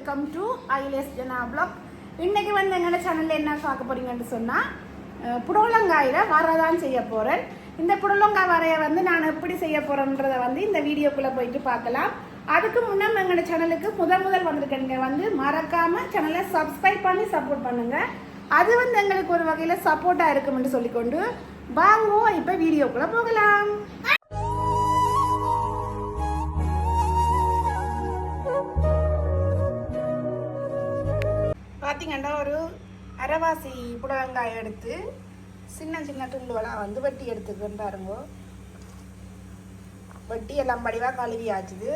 Welcome to Ailes Jana blog இன்னைக்கு வந்து எங்களோட சேனல்ல என்ன பார்க்க போறீங்கன்னு சொன்னா அஹ், புடலங்காயில வரதான் செய்ய போறேன். இந்த புடலங்காய் வரைய வந்து நான் எப்படி செய்ய போறேன்றத வந்து இந்த வீடியோக்குள்ள போயிட்டு பார்க்கலாம். அதுக்கு முன்னே எங்களோட சேனலுக்கு முதல் முதல் வந்திருக்கேங்க. வந்து மறக்காம சேனலை சப்ஸ்கிரைப் பண்ணி சப்போர்ட் பண்ணுங்க. அது வந்து எங்களுக்கு ஒரு வகையில சப்போர்ட்டா இருக்கும்னு சொல்லிக்கொண்டு வாங்குவோம் இப்போ வீடியோக்குள்ள போகலாம். பார்த்தீங்கன்னா ஒரு அரைவாசி புடலங்காய் எடுத்து சின்ன சின்ன துண்டுகளாக வந்து வெட்டி எடுத்துக்கிறேன் பாருங்க. வெட்டி எல்லாம் படிவாக கழுவி ஆச்சுது.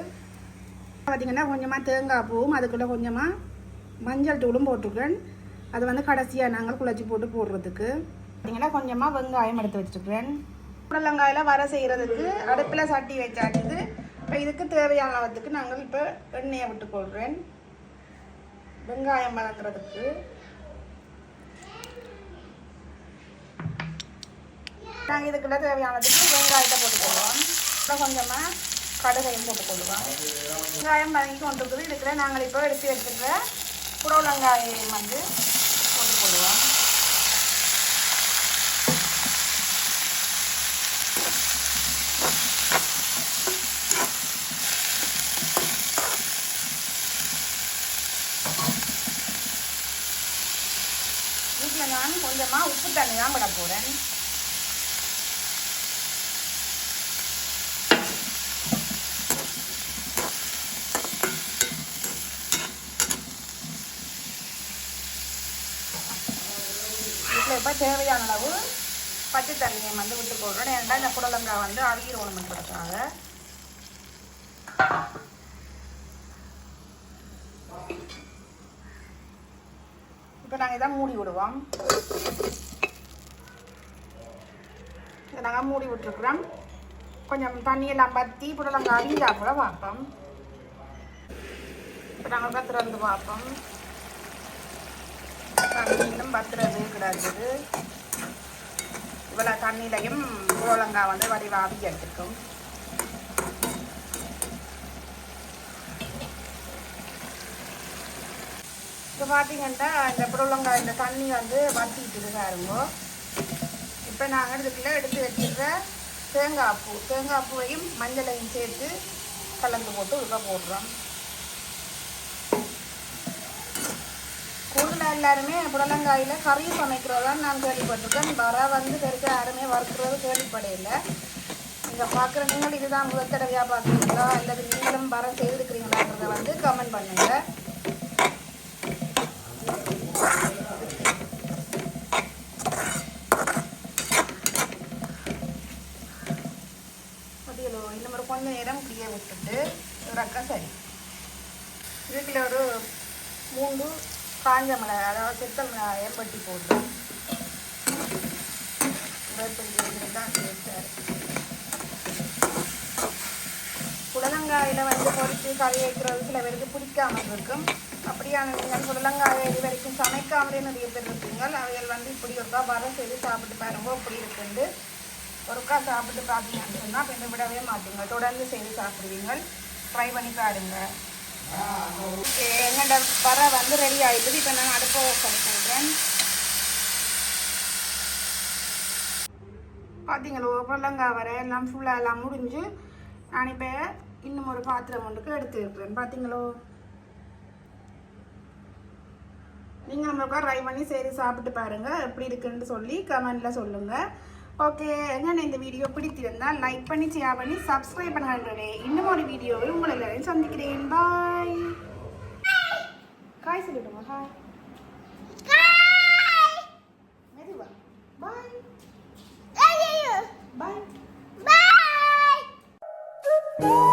பார்த்திங்கன்னா கொஞ்சமாக தேங்காய் பூவும் அதுக்குள்ளே கொஞ்சமாக மஞ்சள் தூளும் போட்டிருக்கேன் அது வந்து கடைசியாக நாங்கள் குழச்சி போட்டு போடுறதுக்கு. பார்த்தீங்கன்னா கொஞ்சமாக வெங்காயம் எடுத்து வச்சுருக்கிறேன் புடலங்காயில் வர செய்கிறதுக்கு அடுப்பில் சட்டி வச்சாச்சுது. இப்போ இதுக்கு தேவையானதுக்கு நாங்கள் இப்போ எண்ணெயை விட்டுக்கொள்கிறேன் வெங்காயம் வதக்குறதுக்கு நாங்கள் இதுக்குள்ள தேவையானதுக்கு வெங்காயத்தை போட்டுக்கொள்வோம் அப்புறம் கொஞ்சமாக கடுகையும் போட்டுக்கொள்வோம் வெங்காயம் வதங்கி கொண்டிருக்குது. இதுக்குள்ள நாங்கள் இப்போ எடுத்து வச்சுருக்க புடலங்காயம் வந்து போட்டுக்கொள்வோம் வீட்டில் நான் கொஞ்சமாக உப்பு தண்ணி தான் விட போகிறேன் வீட்டில் இப்போ தேவையான அளவு பச்சை தண்ணியை வந்து விட்டு போடுறோம் ஏன்னா இந்த புடலங்காய் வந்து அவியணுன்றதுக்காக இப்போ நாங்கள் இதை மூடி விடுவோம். இதை நாங்கள் மூடி விட்டுருக்குறோம். கொஞ்சம் தண்ணியெல்லாம் பற்றி புடலங்காய் அவிஞ்சா கூட பார்ப்போம் இப்போ நாங்கள் பத்திரந்து பார்ப்போம் தண்ணியிலும் பத்திரது கிடக்குது. இவ்வளோ தண்ணியிலையும் புடலங்காய் வந்து வடிவாக அவிஞ்சு இப்போ பார்த்தீங்கன்னா இந்த புடலங்காய் இந்த தண்ணி வந்து வத்திட்டுது பாருங்க. இப்போ நாங்கள் இதுக்குள்ளே எடுத்து வச்சுருக்க தேங்காய் பூ. தேங்காய் பூவையும் மஞ்சளையும் சேர்த்து கலந்து போட்டு உள்ள போடுறோம். கூடுதலாக எல்லாருமே புடலங்காயில் கறி சமைக்கிறதான் நான் கேள்விப்பட்டிருக்கேன். வர வந்து பெருக்க யாருமே வறுக்கிறது கேள்விப்படையில. நீங்கள் பார்க்குற நீங்கள் இதுதான் முதல் தடவையாக பார்க்குறீங்களா? அல்லது நீங்களும் வர செய்திருக்கிறீங்களான்றதை வந்து கமெண்ட் பண்ணுங்கள் இன்னும் ஒரு கொஞ்சம் நேரம் இப்படியே விட்டுட்டு இறக்க சரி. இதுக்குள்ள ஒரு மூன்று காஞ்ச மிளகாய் அதாவது செத்தல் மிளகாயை பட்டி போடுறோம். வேப்பஞ்சி தான் சேர்த்தார் புடலங்காயில் வந்து பொறித்து கறி வைக்கிறது சில பேருக்கு பிடிக்காமல் இருக்கும். அப்படியான நீங்கள் புடலங்காயை இது வரைக்கும் சமைக்காமலே நிறைய பேர் இருக்கீங்க அவைகள் வந்து இப்படி ஒருக்கா வர செய்து சாப்பிட்டு பாருங்க அப்படி இருக்குண்டு ஒருக்கா சாப்பிட்டு பார்த்தீங்கன்னு சொன்னால் அப்போ விடவே மாட்டீங்க. தொடர்ந்து செய்து சாப்பிடுவீங்க ட்ரை பண்ணி பாருங்க. ஓகே. எங்கள்ட வர வந்து ரெடி ஆகிடுது இப்போ நான் அடுப்பை ஓப்பன் பண்ணுறேன் பார்த்தீங்களோ புடலங்காய் வர எல்லாம் ஃபுல்லாக எல்லாம் முடிஞ்சு நான் இப்போ இன்னும் ஒரு பாத்திரம் ஒன்றுக்கு எடுத்து வைக்கிறேன் பார்த்தீங்களோ நீங்கள் நம்மளுக்கா ட்ரை பண்ணி சரி சாப்பிட்டு பாருங்கள் எப்படி இருக்குன்னு சொல்லி கமெண்டில் சொல்லுங்கள் ஓகே என்ன இந்த வீடியோ பிடித்திருந்தால் லைக் பண்ணி ஷேர் பண்ணி சப்ஸ்கிரைப் பண்ணுறேன் இன்னும் ஒரு வீடியோவில் உங்களை எல்லாரையும் சந்திக்கிறேன். பாய் காய் சொல்லிடுங்க ஹாய் மெதுவா. பாய் பாய் Bye.